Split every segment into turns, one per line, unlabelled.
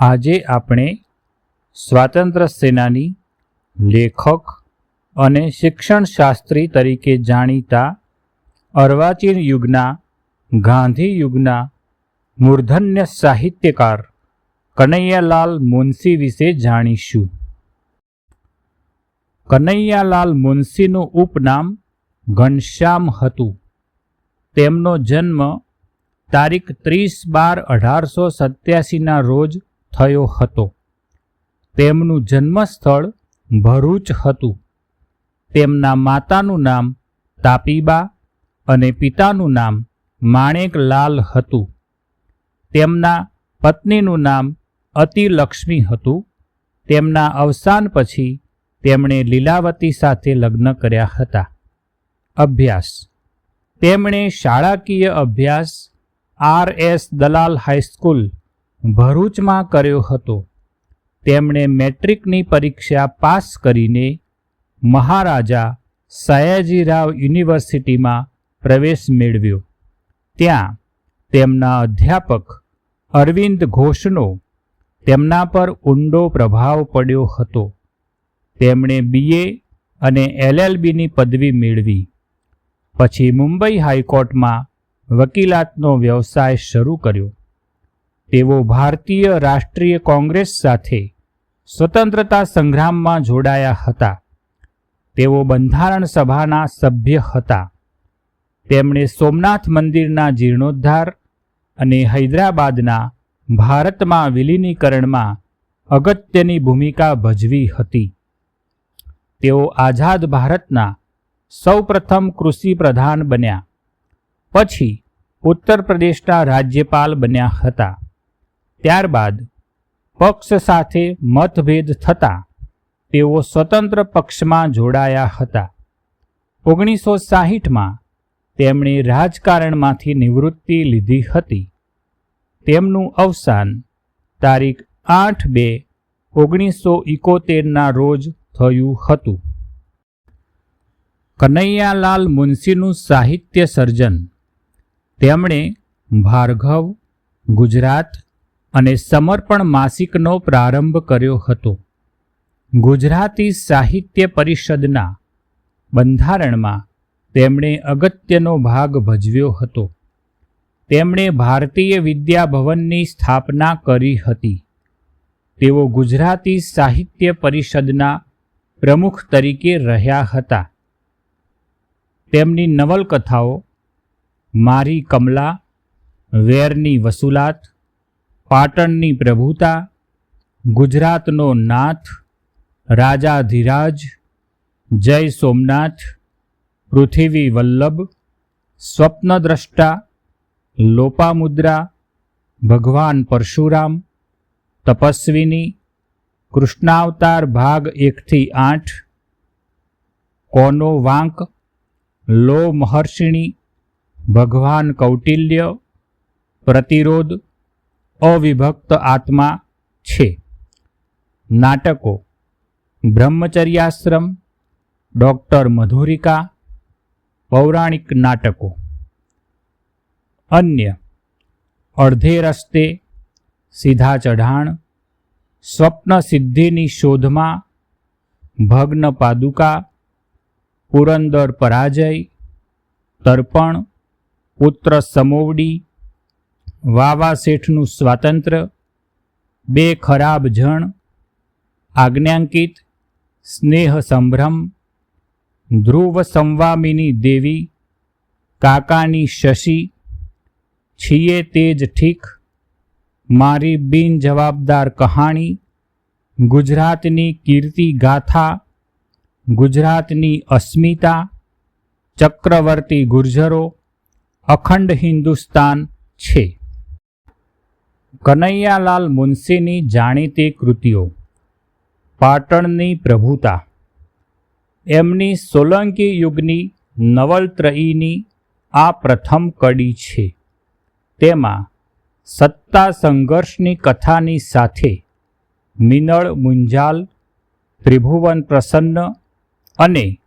આજે આપણે સ્વાતંત્ર્ય સેનાની લેખક અને શિક્ષણશાસ્ત્રી તરીકે જાણીતા અર્વાચીન યુગના ગાંધી યુગના મૂર્ધન્ય સાહિત્યકાર કનૈયાલાલ મુનશી વિશે જાણીશું. કનૈયાલાલ મુનશીનું ઉપનામ ઘનશ્યામ હતું. તેમનો જન્મ તારીખ ત્રીસ બાર અઢારસો સત્યાસીના રોજ થયો હતો. તેમનું જન્મસ્થળ ભરૂચ હતું. તેમના માતાનું નામ તાપીબા અને પિતાનું નામ માણેકલાલ હતું. તેમના પત્નીનું નામ અતિલક્ષ્મી હતું. તેમના અવસાન પછી તેમણે લીલાવતી સાથે લગ્ન કર્યા હતા. અભ્યાસ. તેમણે શાળાકીય અભ્યાસ આર એસ દલાલ હાઈસ્કૂલ ભરૂચમાં કર્યો હતો. તેમણે મેટ્રિકની પરીક્ષા પાસ કરીને મહારાજા સયાજીરાવ યુનિવર્સિટીમાં પ્રવેશ મેળવ્યો. ત્યાં તેમના અધ્યાપક અરવિંદ ઘોષનો તેમના પર ઊંડો પ્રભાવ પડ્યો હતો. તેમણે બીએ અને એલએલબીની પદવી મેળવી. પછી મુંબઈ હાઈકોર્ટમાં વકીલાતનો વ્યવસાય શરૂ કર્યો. તેઓ ભારતીય રાષ્ટ્રીય કોંગ્રેસ સાથે સ્વતંત્રતા સંગ્રામમાં જોડાયા હતા. તેઓ બંધારણ સભાના સભ્ય હતા. તેમણે સોમનાથ મંદિરના જીર્ણોદ્ધાર અને હૈદરાબાદના ભારતમાં વિલીનીકરણમાં અગત્યની ભૂમિકા ભજવી હતી. તેઓ આઝાદ ભારતના સૌપ્રથમ કૃષિ પ્રધાન બન્યા. પછી ઉત્તર પ્રદેશના રાજ્યપાલ બન્યા હતા. ત્યારબાદ પક્ષ સાથે મતભેદ થતાં તેઓ સ્વતંત્ર પક્ષમાં જોડાયા હતા. ઓગણીસો સાહીઠમાં તેમણે રાજકારણમાંથી નિવૃત્તિ લીધી હતી. તેમનું અવસાન તારીખ આઠ બે ઓગણીસો ઇકોતેરના રોજ થયું હતું. કનૈયાલાલ મુનશીનું સાહિત્ય સર્જન. તેમણે ભાર્ગવ, ગુજરાત અને સમર્પણ માસિકનો પ્રારંભ કર્યો હતો. ગુજરાતી સાહિત્ય પરિષદના બંધારણમાં તેમણે અગત્યનો ભાગ ભજવ્યો હતો. તેમણે ભારતીય વિદ્યાભવનની સ્થાપના કરી હતી. તેઓ ગુજરાતી સાહિત્ય પરિષદના પ્રમુખ તરીકે રહ્યા હતા. તેમની નવલકથાઓ, મારી કમલા, વેરની વસુલાત પાટણની પ્રભુતા, ગુજરાતનો નાથ, રાજાધિરાજ, જય સોમનાથ, પૃથ્વી વલ્લભ, સ્વપ્નદ્રષ્ટા, લોપામુદ્રા, ભગવાન પરશુરામ, તપસ્વીની, કૃષ્ણાવતાર ભાગ એકથી આઠ કોનો વાંક લો મહર્ષિણી ભગવાન કૌટિલ્ય, પ્રતિરોધ અવિભક્ત આત્મા છે. નાટકો, બ્રહ્મચર્યાશ્રમ, ડૉક્ટર મધુરિકા, પૌરાણિક નાટકો. અન્ય, અડધે રસ્તે, સીધા ચઢાણ, સ્વપ્ન સિદ્ધિની શોધમાં, ભગ્ન પાદુકા, પુરંદર પરાજય, તર્પણ, પુત્ર સમોવડી વાવા શેઠનું સ્વાતંત્ર્ય બે ખરાબ જણ, આજ્ઞાંકિત, સ્નેહ સંભ્રમ, ધ્રુવ સંવામિની દેવી, કાકાની શશી, છીએ તેજ ઠીક, મારી બિનજવાબદાર કહાણી, ગુજરાતની કીર્તિ ગાથા, ગુજરાતની અસ્મિતા, ચક્રવર્તી ગુર્જરો, અખંડ હિન્દુસ્તાન છે. કનૈયાલાલ મુનશીની જાણીતી કૃતિઓ. પાટણની પ્રભુતા. એમની સોલંકી યુગની નવલત્રયીની આ પ્રથમ કડી છે. તેમાં સત્તા સંઘર્ષની કથાની સાથે મિનળ મુંજાલ, ત્રિભુવન પ્રસન્ન અને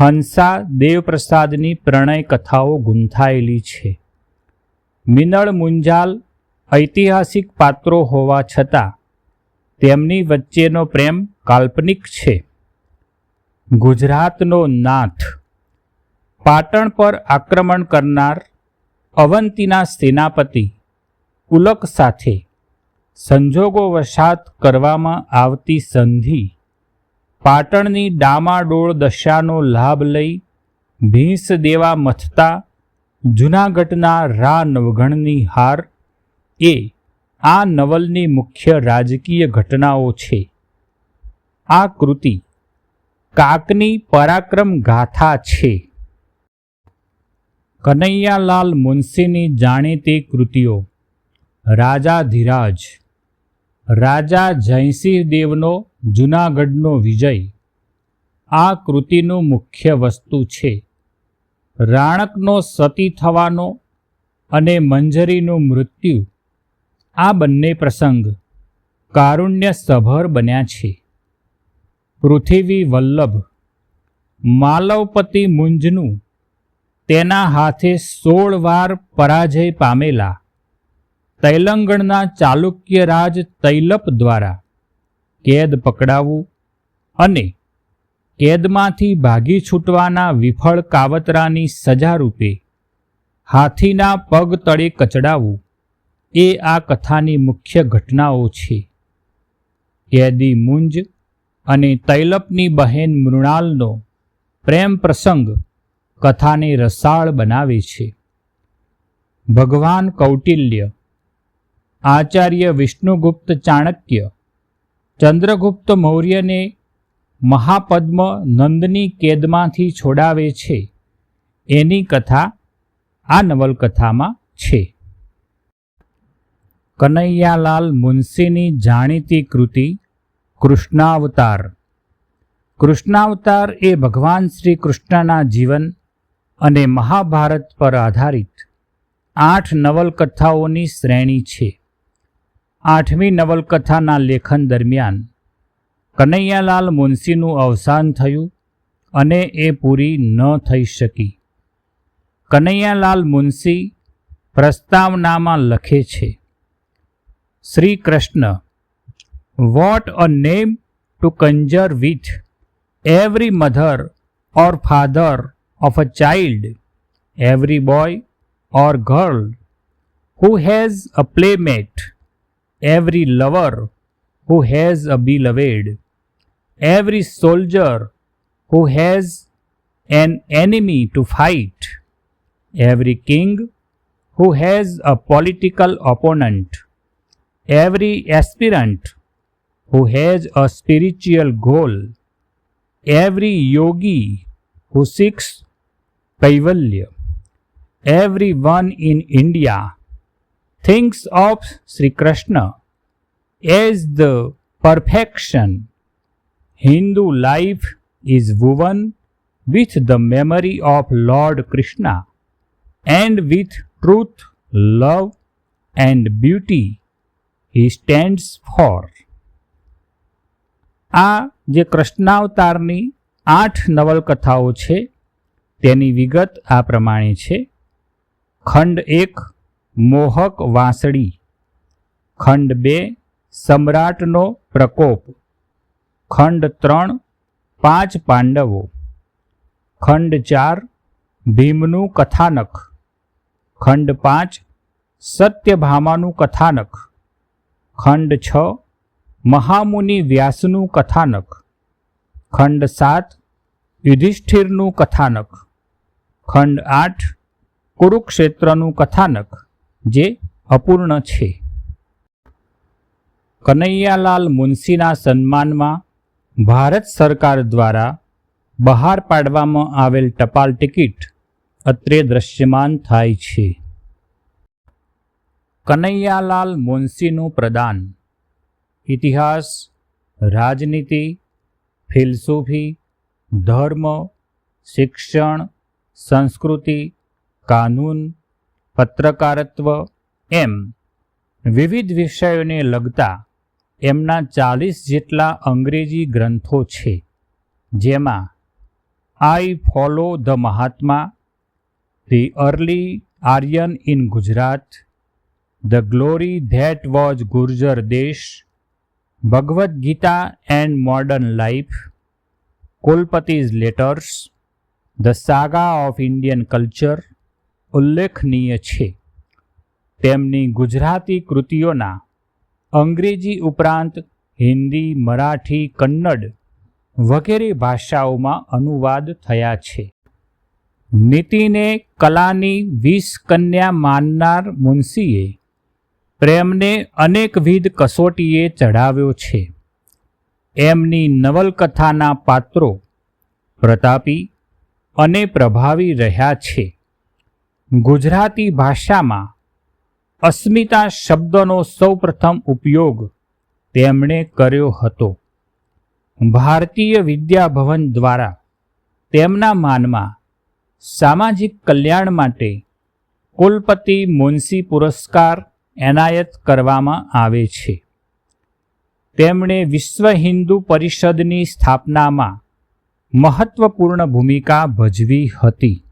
હંસા દેવપ્રસાદની પ્રણય કથાઓ ગૂંથાયેલી છે. મિનળ મુંજાલ ઐતિહાસિક પાત્રો હોવા છતાં, તેમની વચ્ચેનો પ્રેમ કાલ્પનિક છે. ગુજરાતનો નાથ, પાટણ પર આક્રમણ કરનાર અવંતીના સેનાપતિ, પુલક સાથે સંજોગોવશાત કરવામાં આવતી સંધિ, પાટણની ડામાડોળ દશાનો લાભ લઈ ભીંસ દેવા મથતા જૂનાગઢના રા નવગણની હાર એ આ નવલની મુખ્ય રાજકીય ઘટનાઓ છે. આ કૃતિ કાકની પરાક્રમ ગાથા છે. કનૈયાલાલ મુનશીની જાણીતી કૃતિઓ. રાજાધિરાજ રાજા જયસિંહ દેવનો જૂનાગઢનો વિજય. આ કૃતિનું મુખ્ય વસ્તુ છે. રાણકનો સતી થવાનો અને મંજરીનું મૃત્યુ. આ બંને પ્રસંગ કારુણ્યસભર બન્યા છે. પૃથ્વી વલ્લભ માલવપતિ મુંજનું તેના હાથે સોળ વાર પરાજય પામેલા તૈલંગણના ચાલુક્ય રાજ તૈલપ દ્વારા કેદ પકડાવવું અને કેદમાંથી ભાગી છૂટવાના વિફળ કાવતરાની સજા રૂપે હાથીના પગ તળે કચડાવવું એ આ કથાની મુખ્ય ઘટનાઓ છે. કેદી મુંજ અને તૈલપની બહેન મૃણાલનો પ્રેમ પ્રસંગ કથાને રસાળ બનાવે છે. ભગવાન કૌટિલ્ય, આચાર્ય વિષ્ણુગુપ્ત ચાણક્ય, ચંદ્રગુપ્ત મૌર્યને મહાપદ્મ નંદની કેદમાંથી છોડાવે છે. એની કથા આ નવલકથામાં કનૈયાલાલ મુનશીની જાણીતી કૃતિ, કૃષ્ણાવતાર. કૃષ્ણાવતાર એ ભગવાન શ્રી કૃષ્ણના જીવન અને મહાભારત પર આધારિત આઠ નવલકથાઓની શ્રેણી છે. આઠમી નવલકથાના લેખન દરમિયાન કનૈયાલાલ મુનશીનું અવસાન થયું અને એ પૂરી ન થઈ શકી. કનૈયાલાલ મુનશી પ્રસ્તાવનામાં લખે છે Shri Krishna what a name to conjure with every mother or father of a child every boy or girl who has a playmate, every lover who has a beloved, every soldier who has an enemy to fight, every king who has a political opponent, every aspirant who has a spiritual goal, every yogi who seeks kaivalya, everyone in India thinks of Sri Krishna as the perfection. Hindu life is woven with the memory of Lord Krishna and with truth, love, and beauty he stands for આ જે કૃષ્ણાવતારની આઠ નવલકથાઓ છે, તેની વિગત આ પ્રમાણે છે. ખંડ એક, મોહક વાંસળી. ખંડ બે, સમ્રાટનો પ્રકોપ. ખંડ ત્રણ, પાંચ પાંડવો. ખંડ ચાર, ભીમનું કથાનક. ખંડ પાંચ, સત્યભામાનું કથાનક. ખંડ છ, મહામુનિ વ્યાસનું કથાનક. ખંડ સાત, યુધિષ્ઠિરનું કથાનક. ખંડ આઠ, કુરુક્ષેત્રનું કથાનક, જે અપૂર્ણ છે. કનૈયાલાલ મુનશીના સન્માનમાં ભારત સરકાર દ્વારા બહાર પાડવામાં આવેલ ટપાલ ટિકિટ અત્રે દ્રશ્યમાન થાય છે. કનૈયાલાલ મુનશીનું પ્રદાન. ઇતિહાસ, રાજનીતિ, ફિલસૂફી, ધર્મ, શિક્ષણ, સંસ્કૃતિ, કાનૂન, પત્રકારત્વ, એમ વિવિધ વિષયોને લગતા એમના ચાલીસ જેટલા અંગ્રેજી ગ્રંથો છે. જેમાં I follow the Mahatma, the early Aryan in Gujarat the glory that was Gurjar Desh Bhagavad Gita and modern life Kulapati's letters the saga of Indian culture ઉલ્લેખનીય છે. તેમની ગુજરાતી કૃતિઓના અંગ્રેજી ઉપરાંત હિન્દી, મરાઠી, કન્નડ વગેરે ભાષાઓમાં અનુવાદ થયા છે. નીતિને કલાની વીસ કન્યા માનનાર મુનશીએ પ્રેમને અનેકવિધ કસોટીએ ચઢાવ્યો છે. એમની નવલકથાના પાત્રો પ્રતાપી અને પ્રભાવી રહ્યા છે. ગુજરાતી ભાષામાં અસ્મિતા શબ્દનો સૌપ્રથમ ઉપયોગ તેમણે કર્યો હતો. ભારતીય વિદ્યાભવન દ્વારા તેમના માનમાં સામાજિક કલ્યાણ માટે કુલપતિ મુનશી પુરસ્કાર એનાયત કરવામાં આવે છે. તેમણે વિશ્વ હિન્દુ પરિષદની સ્થાપનામાં મહત્વપૂર્ણ ભૂમિકા ભજવી હતી.